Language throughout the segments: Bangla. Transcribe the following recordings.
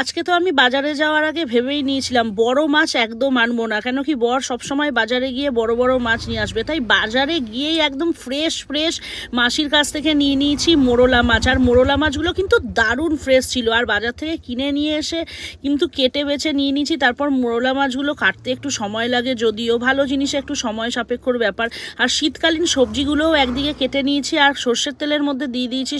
আজকে তো আমি বাজারে যাওয়ার আগে ভেবেই নিয়েছিলাম, বড় মাছ একদম আনব না, কেন কি বর সবসময় বাজারে গিয়ে বড় বড় মাছ নিয়ে আসবে। তাই বাজারে গিয়েই একদম ফ্রেশ ফ্রেশ মাসির কাছ থেকে নিয়ে নিয়েছি মোরলা মাছ। আর মোরলা মাছগুলো কিন্তু দারুণ ফ্রেশ ছিল। আর বাজার থেকে কিনে নিয়ে এসে কিন্তু কেটে বেছে নিয়ে নিয়েছি। তারপর মোরলা মাছগুলো কাটতে একটু সময় লাগে, যদিও ভালো জিনিস একটু সময় সাপেক্ষর ব্যাপার। আর শীতকালীন সবজিগুলোও একদিকে কেটে নিয়েছি, আর সর্ষের তেলের মধ্যে দিয়ে দিয়েছি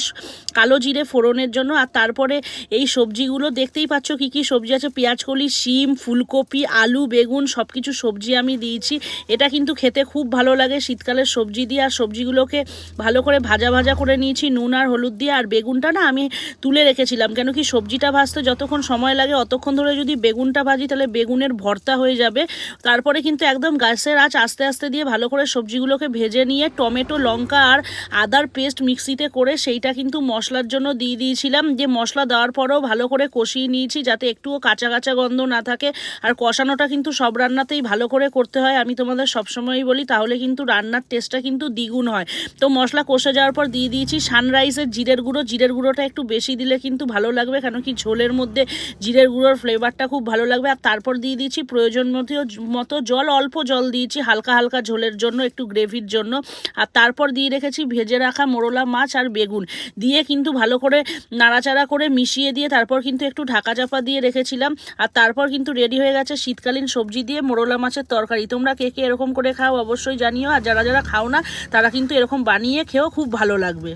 কালো জিরে ফোড়নের জন্য। আর তারপরে এই সবজিগুলো দেখতেই পাচ্ছ কি কি সবজি আছে। পেঁয়াজ কলি, শিম, ফুলকপি, আলু, বেগুন সব কিছু সবজি আমি দিয়েছি। এটা কিন্তু খেতে খুব ভালো লাগে। শীতকালের সবজি দিয়ে আর সবজিগুলোকে ভালো করে ভাজা ভাজা করে নিয়েছি, নুন আর হলুদ দিয়ে। আর বেগুনটা না আমি তুলে রেখেছিলাম। কেন কি সবজিটা ভাজতে যতক্ষণ সময় লাগে, অতক্ষণ ধরে যদি বেগুনটা ভাজি, তাহলে বেগুনের ভর্তা হয়ে যাবে। তারপরে কিন্তু একদম গ্যাসের আঁচ আস্তে আস্তে দিয়ে ভালো করে সবজিগুলোকে ভেজে নিয়ে টমেটো, লঙ্কা আর আদার পেস্ট মিক্সিতে করে সেইটা কিন্তু মশলার জন্য দিয়ে দিয়েছিলাম। যে মশলা দেওয়ার পরেও ভালো করে কষিয়ে নিয়েছি যাতে একটুও কাঁচা কাঁচা গন্ধ না থাকে। আর কষানোটা কিন্তু সব রান্নাতেই ভালো করে করতে হয়। আমি তোমাদের সবসময়ই বলি, তাহলে কিন্তু রান্নার টেস্টটা কিন্তু দ্বিগুণ হয়। তো মশলা কষে যাওয়ার পর দিয়ে দিয়েছি সানরাইজের জিরের গুঁড়ো। জিরের গুঁড়োটা একটু বেশি দিলে কিন্তু ভালো লাগবে, কেন কি ঝোলের মধ্যে জিরের গুঁড়োর ফ্লেভারটা খুব ভালো লাগবে। আর তারপর দিয়ে দিয়েছি প্রয়োজন মতো মতো জল, অল্প জল দিয়েছি হালকা হালকা ঝোলের জন্য, একটু গ্রেভির জন্য। আর তারপর দিয়ে রেখেছি ভেজে রাখা মোরলা মাছ আর বেগুন। দিয়ে কিন্তু ভালো করে নাড়াচাড়া করে মিশিয়ে দিয়ে তারপর কিন্তু একটু ঢাকা চাপা দিয়ে রেখেছিলাম। আর তারপর কিন্তু রেডি হয়ে গেছে শীতকালীন সবজি দিয়ে মোরলা মাছের তরকারি। তোমরা কে কে এরকম করে খাও অবশ্যই জানিও। আর যারা যারা খাও না, তারা কিন্তু এরকম বানিয়ে খেয়েও খুব ভালো লাগবে।